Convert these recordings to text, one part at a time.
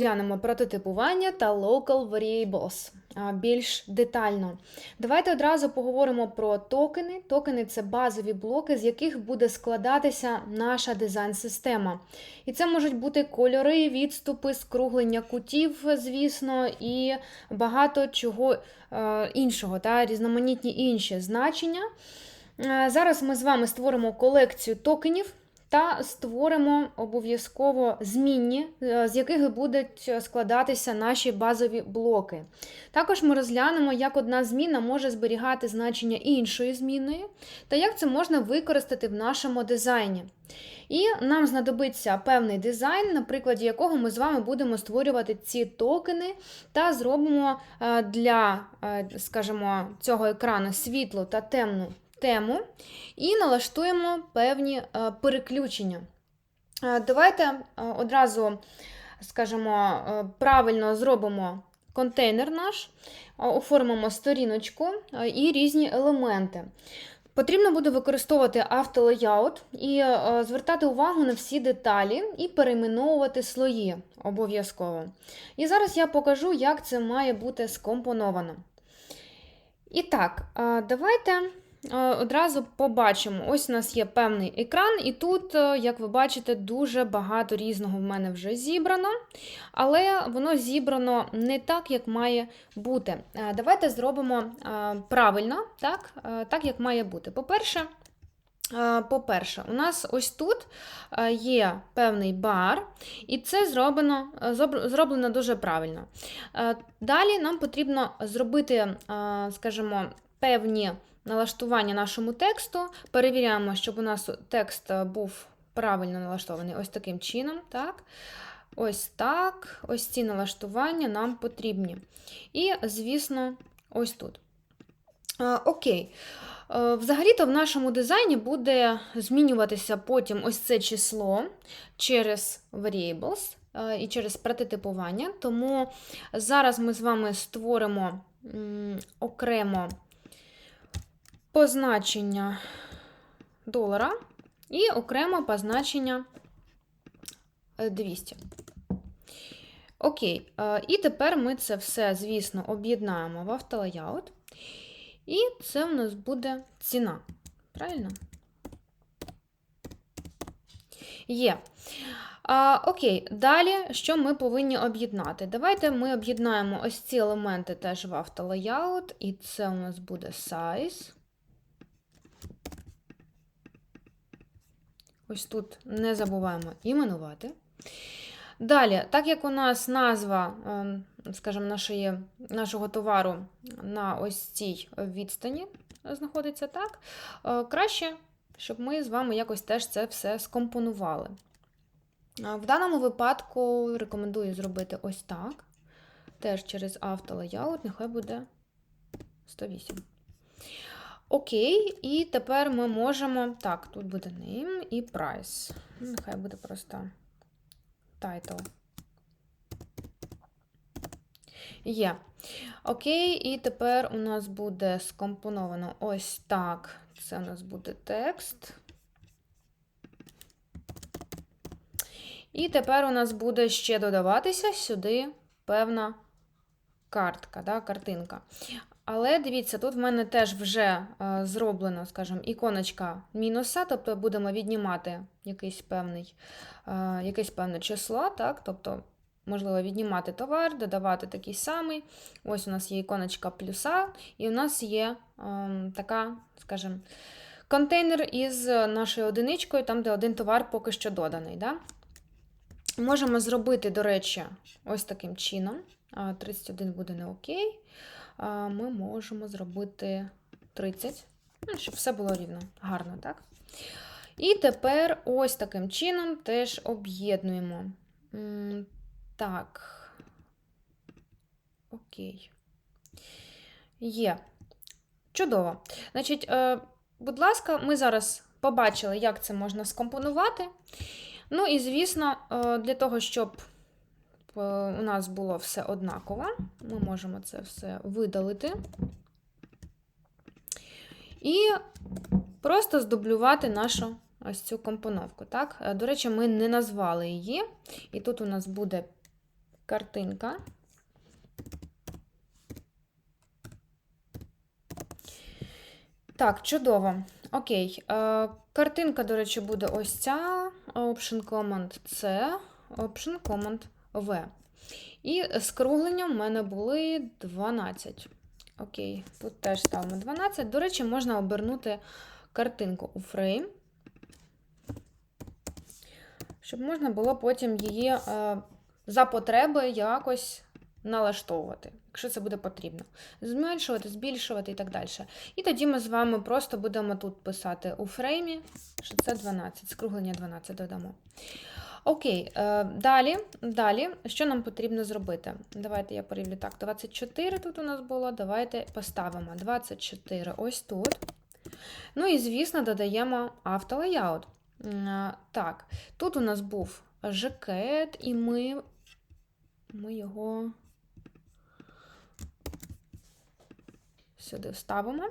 Глянемо прототипування та local variables більш детально. Давайте одразу поговоримо про токени. Токени це базові блоки, з яких буде складатися наша дизайн-система. І це можуть бути кольори, відступи, скруглення кутів, звісно, і багато чого е, іншого, та різноманітні інші значення. Е, Зараз ми з вами створимо колекцію токенів та створимо обов'язково змінні, е, з яких будуть складатися наші базові блоки. Також ми розглянемо, як одна зміна може зберігати значення іншої змінної, та як це можна використати в нашому дизайні. І нам знадобиться певний дизайн, на прикладі якого ми з вами будемо створювати ці токени та зробимо е, для, е, скажімо, цього екрану світлу та темну тему і налаштуємо певні е, переключення. Е, Давайте е, одразу, скажімо, правильно зробимо контейнер наш, оформимо сторіночку і різні елементи. Потрібно буде використовувати автолеяут і звертати увагу на всі деталі і перейменовувати слої обов'язково. І зараз я покажу, як це має бути скомпоновано. І так, давайте одразу побачимо. Ось у нас є певний екран, і тут, е, як ви бачите, дуже багато різного в мене вже зібрано, але воно зібрано не так, як має бути. Е, Давайте зробимо е, правильно, так, е, так як має бути. По-перше, е, по-перше, у нас ось тут е, є певний бар, і це зроблено, е, зроблено дуже правильно. Е, Далі нам потрібно зробити, е, скажімо, певні налаштування нашому тексту. Перевіряємо, щоб у нас текст е, був правильно налаштований ось таким чином. Так? Ось так. Ось ці налаштування нам потрібні. І, звісно, ось тут. Окей. Е, Взагалі-то в нашому дизайні буде змінюватися потім ось це число через variables е, і через прототипування. Тому зараз ми з вами створимо окремо позначення долара і окремо позначення е, 200. Окей, е, і тепер ми це все, звісно, об'єднаємо в автолеяут. І це у нас буде ціна. Правильно? Є. А, окей, далі що ми повинні об'єднати? Давайте ми об'єднаємо ось ці елементи теж в автолеяут, і це у нас буде size. Ось тут не забуваємо іменувати. Далі, так як у нас назва, ем, скажімо, нашої, нашого товару на ось цій відстані знаходиться так, е, краще, щоб ми з вами якось теж це все скомпонували. В даному випадку рекомендую зробити ось так. Теж через автолеяут, нехай буде 108. Окей, і тепер ми можемо. Так, тут буде name і price. Нехай буде просто title. Є. Окей, і тепер у нас буде скомпоновано ось так. Це у нас буде текст. І тепер у нас буде ще додаватися сюди певна картка, да, картинка. Але дивіться, тут в мене теж вже е, зроблено, скажімо, іконочка мінуса, тобто будемо віднімати якийсь певний, е, якесь певне число, так? тобто, можливо, віднімати товар, додавати такий самий. Ось у нас є іконочка плюса, і у нас є е, така, скажімо, контейнер із нашою одиничкою, там, де один товар поки що доданий. Да? Можемо зробити, до речі, ось таким чином. 31 буде не окей. Ми можемо зробити 30, ну, щоб все було рівно, гарно, так? І тепер ось таким чином теж об'єднуємо. Так. Окей. Є. Чудово. Значить, е, будь ласка, ми зараз побачили, як це можна скомпонувати. Ну і, звісно, е, для того, щоб у нас було все однаково, ми можемо це все видалити. І просто здублювати нашу ось цю компоновку. Так? Е, До речі, ми не назвали її. І тут у нас буде картинка. Так, чудово. Окей. Е, картинка, до речі, буде ось ця. Option Command C, Option Command V. І скруглення в мене були 12. Окей, тут теж ставимо 12. До речі, можна обернути картинку у фрейм, щоб можна було потім її е, за потреби якось налаштовувати, якщо це буде потрібно. Зменшувати, збільшувати і так далі. І тоді ми з вами просто будемо тут писати у фреймі, що це 12, скруглення 12 додамо. Окей, е, далі, далі, що нам потрібно зробити? Давайте я порівню так. 24 тут у нас було. Давайте поставимо 24 ось тут. Ну і, звісно, додаємо автолеяут. М, Так, тут у нас був жакет, і ми, ми його сюди вставимо.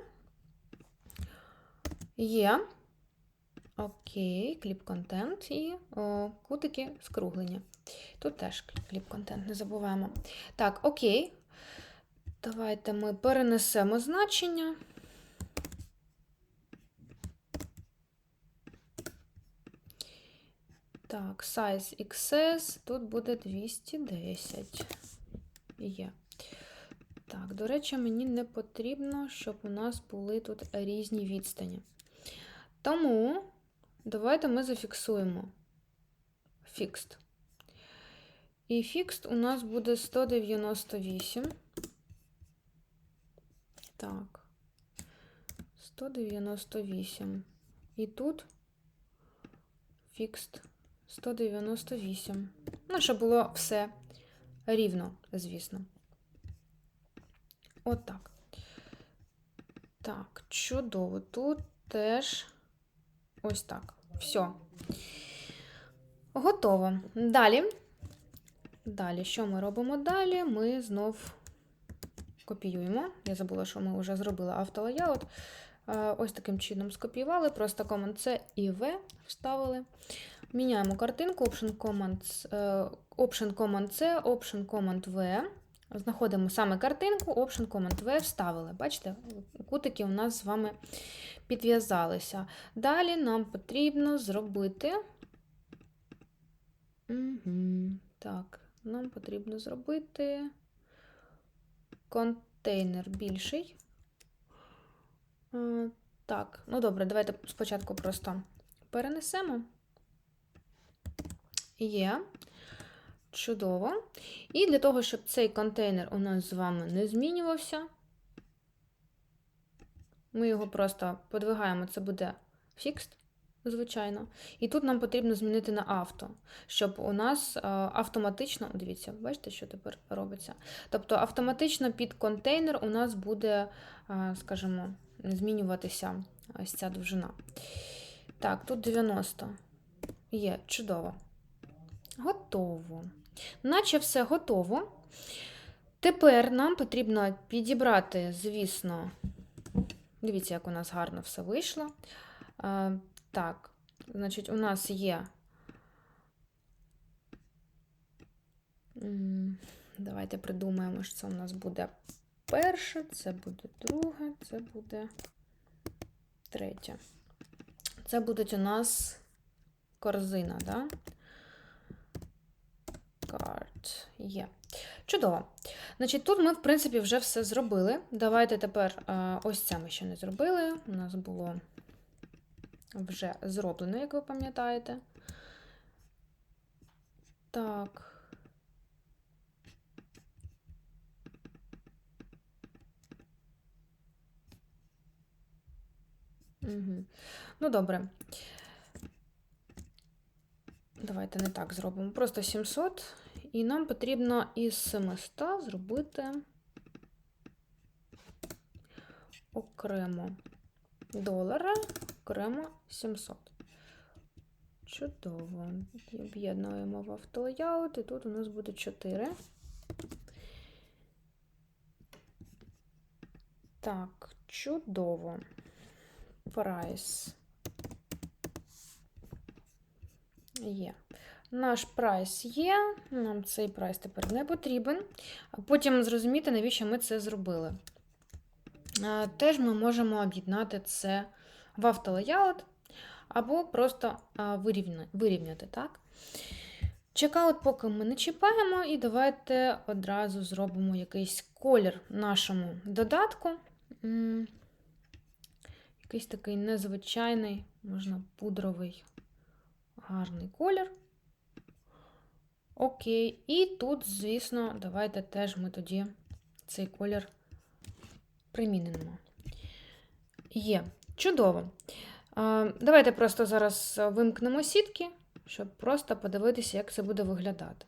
Є. Окей, кліп-контент і о, кутики скруглення. Тут теж кліп-контент, не забуваємо. Так, окей. Давайте ми перенесемо значення. Так, size XS тут буде 210. Є. Так, до речі, мені не потрібно, щоб у нас були тут різні відстані. Тому давайте ми зафіксуємо fixed. І fixed у нас буде 198. Так, 198. І тут fixed 198. Ну, щоб було все рівно, звісно. Отак. Так, чудово. Тут теж ось так. Все. Готово. Далі. Далі, що ми робимо далі? Ми знов копіюємо. Я забула, що ми вже зробили автолеяут. Е, Ось таким чином скопіювали, просто Command C і V вставили. Міняємо картинку, Option Command, е, Option Command C, Option Command V. Знаходимо саме картинку, Option Command V вставили. Бачите, кутики у нас з вами підв'язалися. Далі нам потрібно зробити. Угу. Так, нам потрібно зробити контейнер більший. Так, ну добре, давайте спочатку просто перенесемо. Є. Чудово. І для того, щоб цей контейнер у нас з вами не змінювався, ми його просто подвигаємо, це буде fixed, звичайно. І тут нам потрібно змінити на авто, щоб у нас е, автоматично, дивіться, бачите, що тепер робиться? Тобто автоматично під контейнер у нас буде, е, скажімо, змінюватися ось ця довжина. Так, тут 90. Є, чудово. Готово. Наче все готово. Тепер нам потрібно підібрати, звісно, дивіться, як у нас гарно все вийшло. А, так, значить, у нас є. Давайте придумаємо, що це у нас буде перше, це буде друге, це буде третє. Це будуть у нас корзина, да? Card. Є. Чудово. Значить, тут ми, в принципі, вже все зробили. Давайте тепер е, ось це ми ще не зробили. У нас було вже зроблено, як ви пам'ятаєте. Так. Угу. Ну, добре. Давайте не так зробимо. Просто 700. І нам потрібно із 700 зробити окремо долара, окремо 700. Чудово. Об'єднуємо в автолеяут, і тут у нас буде 4. Так, чудово. Прайс. Є. наш прайс є, нам цей прайс тепер не потрібен. Потім зрозуміти, навіщо ми це зробили. Теж ми можемо об'єднати це в автолеяут або просто вирівняти. так? Чекаут поки ми не чіпаємо, і давайте одразу зробимо якийсь колір нашому додатку. Якийсь такий незвичайний, можна пудровий, гарний колір. Окей. І тут, звісно, давайте теж ми тоді цей колір примінимо. Є. Чудово. Давайте просто зараз вимкнемо сітки, щоб просто подивитися, як це буде виглядати.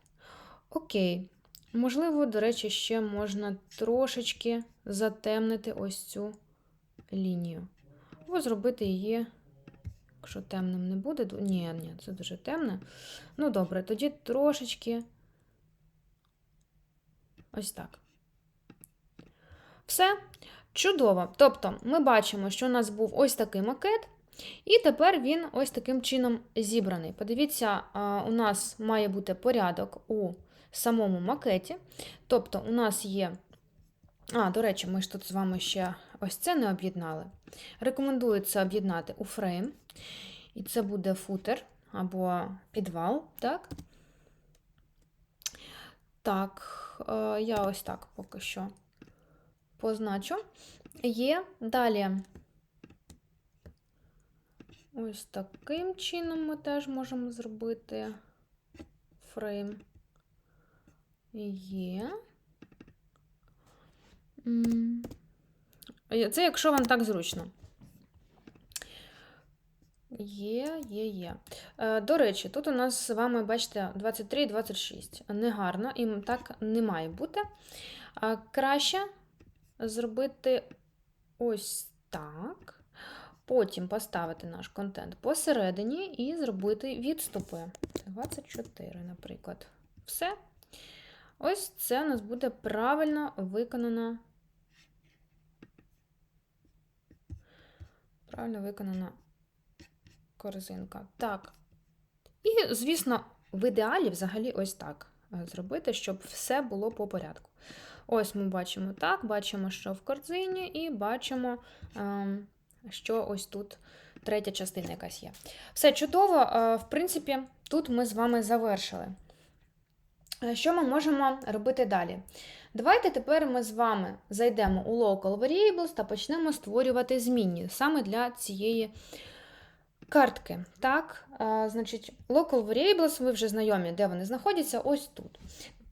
Окей. Можливо, до речі, ще можна трошечки затемнити ось цю лінію. Або зробити її, якщо темним не буде. Ні, ні, це дуже темне. Ну, добре, тоді трошечки ось так. Все. Чудово. Тобто, ми бачимо, що у нас був ось такий макет, і тепер він ось таким чином зібраний. Подивіться, у нас має бути порядок у самому макеті. Тобто, у нас є. А, до речі, ми ж тут з вами ще ось це не об'єднали. Рекомендую це об'єднати у фрейм. І це буде футер або підвал, так? Так, е, я ось так поки що позначу. Є далі. Ось таким чином ми теж можемо зробити фрейм. Є. Є- Це якщо вам так зручно. Є, є, є. Е, До речі, тут у нас з вами, бачите, 23-26. Негарно, і так не має бути. Краще зробити ось так. Потім поставити наш контент посередині і зробити відступи. 24, наприклад. Все. Ось це у нас буде правильно виконана. Правильно виконана корзинка. Так. І, звісно, в ідеалі взагалі ось так е, зробити, щоб все було по порядку. Ось ми бачимо так, бачимо, що в корзині, і бачимо, ем, що ось тут третя частина якась є. Все чудово. Е, В принципі, тут ми з вами завершили. Е, Що ми можемо робити далі? Давайте тепер ми з вами зайдемо у Local Variables та почнемо створювати змінні саме для цієї картки. Так, е, значить, Local Variables, ви вже знайомі, де вони знаходяться, ось тут.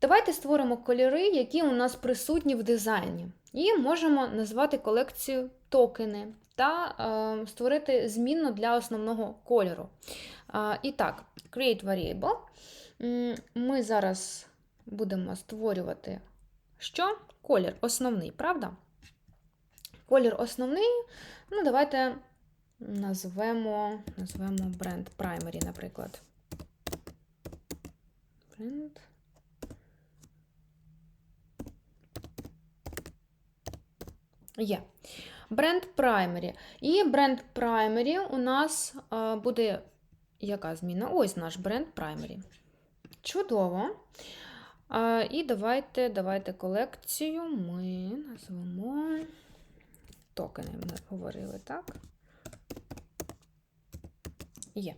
Давайте створимо кольори, які у нас присутні в дизайні. І можемо назвати колекцію токени та е, створити змінну для основного кольору. Е, і так, Create Variable. Ми зараз будемо створювати що? Колір основний, правда? Колір основний. Ну, давайте назвемо, назвемо бренд Primary, наприклад. Бренд. Є. Бренд Primary. І бренд Primary у нас буде яка зміна? Ось наш бренд Primary. Чудово. А, і давайте, давайте колекцію ми назвемо токени, ми говорили, так? Є.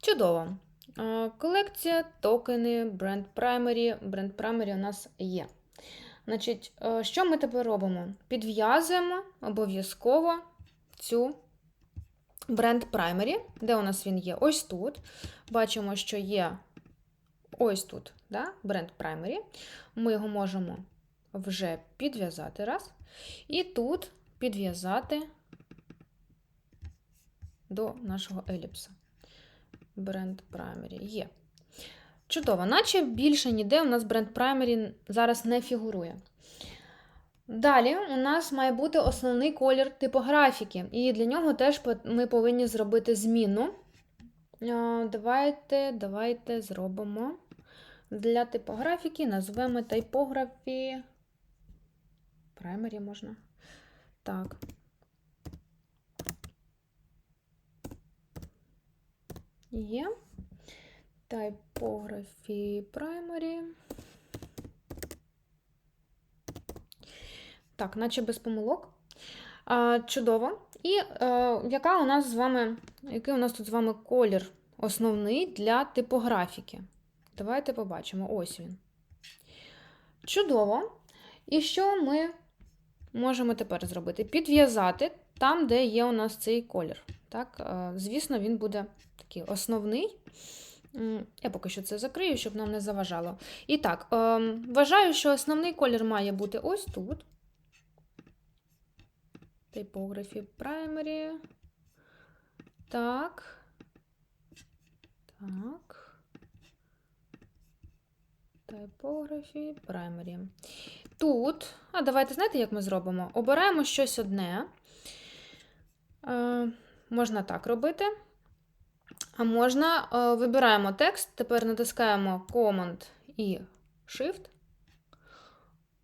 Чудово. А, Колекція, токени, бренд Primary. Бренд Primary у нас є. Значить, е, що ми тепер робимо? Підв'язуємо обов'язково цю бренд Primary. Де у нас він є? Ось тут. Бачимо, що є ось тут да? бренд Primary. Ми його можемо вже підв'язати раз. І тут підв'язати до нашого еліпса. Бренд Primary є. Чудово, наче більше ніде у нас бренд Primary зараз не фігурує. Далі у нас має бути основний колір типографіки, і для нього теж ми повинні зробити зміну. Давайте, давайте зробимо для типографіки, назвемо типографі. Primary можна. Так. Є. Typography Primary. Так, наче без помилок. Чудово. І е, яка у нас з вами, який у нас тут з вами колір основний для типографіки? Давайте побачимо. Ось він. Чудово. І що ми можемо тепер зробити? Підв'язати там, де є у нас цей колір. Так, е, звісно, він буде такий основний. Я поки що це закрию, щоб нам не заважало. І так, е, вважаю, що основний колір має бути ось тут. Typography Primary. Так. Так. Typography Primary. Тут, а давайте знаєте, як ми зробимо? Обираємо щось одне. Е, можна так робити. А можна е, вибираємо текст, тепер натискаємо Command і Shift.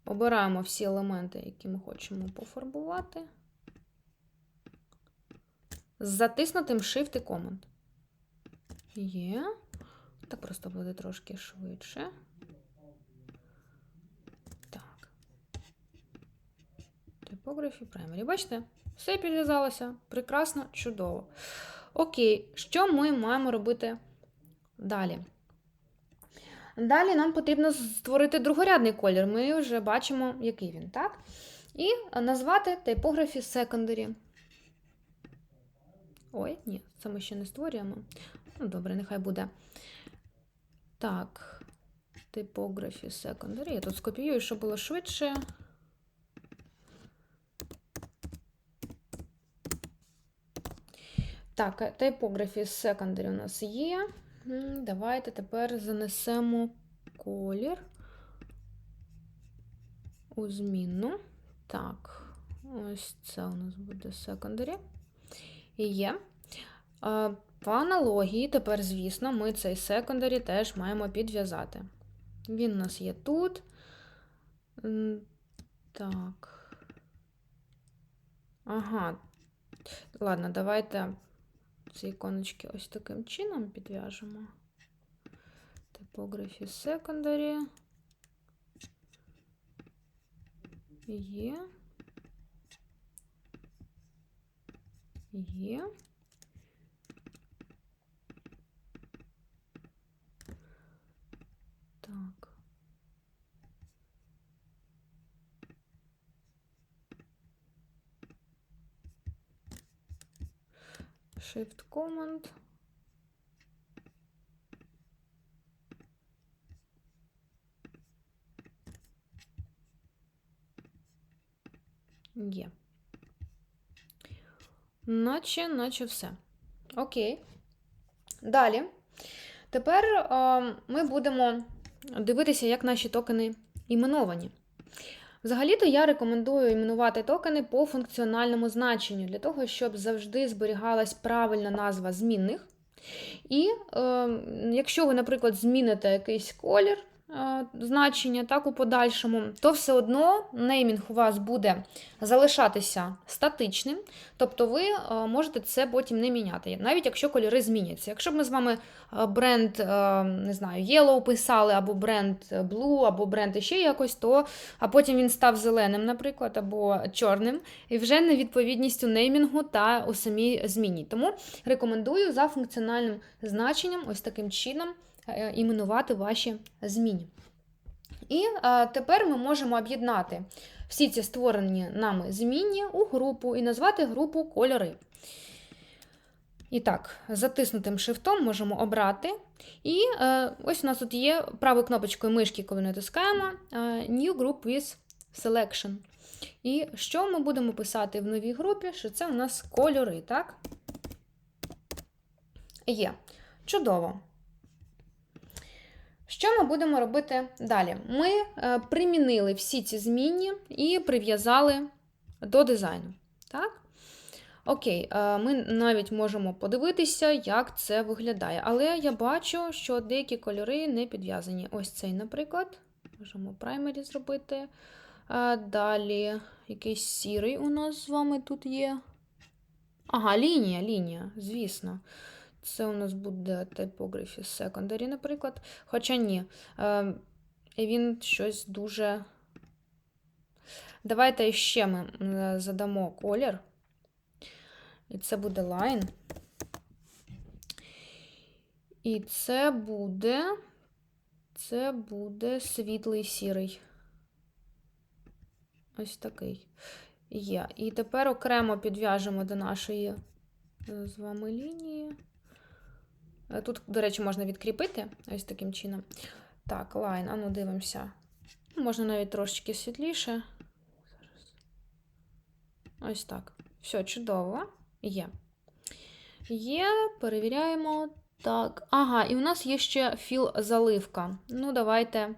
Обираємо всі елементи, які ми хочемо пофарбувати. З затиснутим Shift і Command. Є. Так просто буде трошки швидше. Так. Typography Primary. Бачите? Все підв'язалося. Прекрасно, чудово. Окей, що ми маємо робити далі? Далі нам потрібно створити другорядний колір. Ми вже бачимо, який він, так? І назвати Typography Secondary. Ой, ні, це ми ще не створюємо. Ну, добре, нехай буде. Так, Typography Secondary. Я тут скопіюю, щоб було швидше. Так, Typography Secondary у нас є. Давайте тепер занесемо колір у змінну. Так, ось це у нас буде Secondary. І є. По аналогії, тепер, звісно, ми цей Secondary теж маємо підв'язати. Він у нас є тут. Так. Ага. Ладно, давайте ці іконочки ось таким чином підв'яжемо. Typography Secondary. Є. Є. Так. Shift Command. Є. Наче, наче все. Окей. Далі. Тепер е, ми будемо дивитися, як наші токени іменовані. Взагалі-то я рекомендую іменувати токени по функціональному значенню, для того, щоб завжди зберігалась правильна назва змінних. І е, якщо ви, наприклад, зміните якийсь колір значення так, у подальшому, то все одно неймінг у вас буде залишатися статичним, тобто ви е, можете це потім не міняти, навіть якщо кольори зміняться. Якщо б ми з вами е, бренд е, не знаю, Yellow писали, або бренд Blue, або бренд ще якось, то а потім він став зеленим, наприклад, або чорним, і вже невідповідністю неймінгу та у самій зміні. Тому рекомендую за функціональним значенням, ось таким чином, е, іменувати ваші зміни. І е, тепер ми можемо об'єднати всі ці створені нами змінні у групу і назвати групу кольори. І так, затиснутим шрифтом можемо обрати. І е, ось у нас тут є правою кнопочкою мишки, коли натискаємо е, New Group with Selection. І що ми будемо писати в новій групі? Що це у нас кольори, так? Є. Чудово. Що ми будемо робити далі? Ми е, примінили всі ці змінні і прив'язали до дизайну. Так? Окей, е, ми навіть можемо подивитися, як це виглядає. Але я бачу, що деякі кольори не підв'язані. Ось цей, наприклад. Можемо праймері зробити. Е, Далі якийсь сірий у нас з вами тут є. Ага, лінія, лінія, звісно. Це у нас буде typography secondary, наприклад. Хоча ні. Е, він щось дуже. Давайте ще ми е, задамо колір. І це буде line. І це буде. Це буде світлий сірий. Ось такий. Є. І тепер окремо підв'яжемо до нашої е, з вами лінії. Е, Тут, до речі, можна відкріпити ось таким чином. Так, лайн, ану дивимося. Можна навіть трошечки світліше. Ось так. Все, чудово. Є. Є, перевіряємо. Так. Ага, і у нас є ще філ заливка. Ну, давайте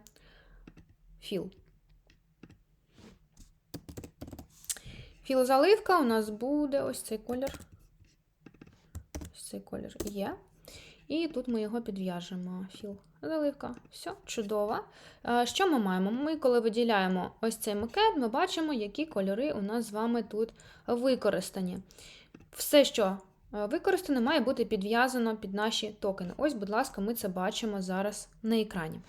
філ. Філ заливка у нас буде ось цей колір. Ось цей колір є. І тут ми його підв'яжемо. Філ заливка. Все, чудово. Е, Що ми маємо? Ми, коли виділяємо ось цей макет, ми бачимо, які кольори у нас з вами тут використані. Все, що використане, використано, має бути підв'язано під наші токени. Ось, будь ласка, ми це бачимо зараз на екрані.